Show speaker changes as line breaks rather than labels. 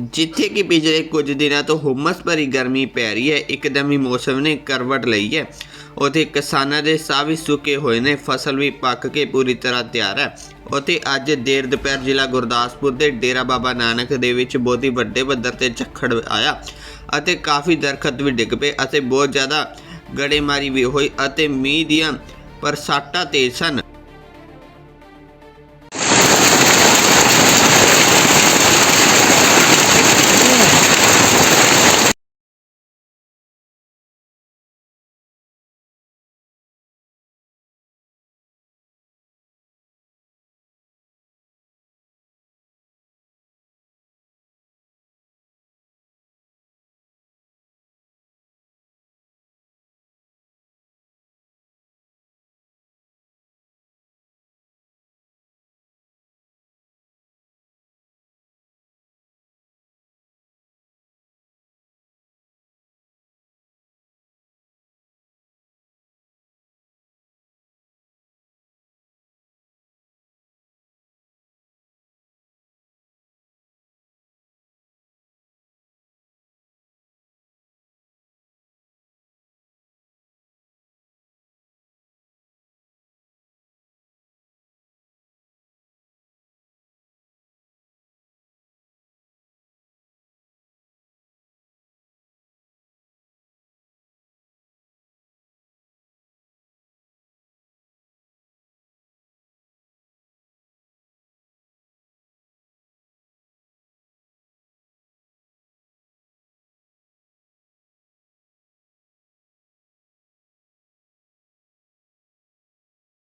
ਜਿੱਥੇ ਕਿ ਪਿਛਲੇ ਕੁਝ ਦਿਨਾਂ ਤੋਂ ਹੁਮਸ ਭਰੀ ਗਰਮੀ ਪੈ ਰਹੀ ਹੈ, ਇੱਕਦਮ ਹੀ ਮੌਸਮ ਨੇ ਕਰਵਟ ਲਈ ਹੈ। ਉਥੇ ਕਿਸਾਨਾਂ ਦੇ ਸਾਹ ਵੀ ਸੁੱਕੇ ਹੋਏ ਨੇ, ਫਸਲ ਵੀ ਪੱਕ ਕੇ ਪੂਰੀ ਤਰ੍ਹਾਂ ਤਿਆਰ ਹੈ। ਉਥੇ ਅੱਜ ਦੇਰ ਦੁਪਹਿਰ ਜ਼ਿਲ੍ਹਾ ਗੁਰਦਾਸਪੁਰ ਦੇ ਡੇਰਾ ਬਾਬਾ ਨਾਨਕ ਦੇ ਵਿੱਚ ਬਹੁਤ ਹੀ ਵੱਡੇ ਪੱਧਰ ਤੇ ਝੱਖੜ ਆਇਆ ਅਤੇ ਕਾਫੀ ਦਰਖਤ ਵੀ ਡਿੱਗ ਪਏ ਅਤੇ ਬਹੁਤ ਜ਼ਿਆਦਾ ਗੜੇਮਾਰੀ ਵੀ ਹੋਈ ਅਤੇ ਮੀਂਹ ਦੀਆਂ ਬਰਸਾਤਾਂ ਤੇਜ਼ ਸਨ।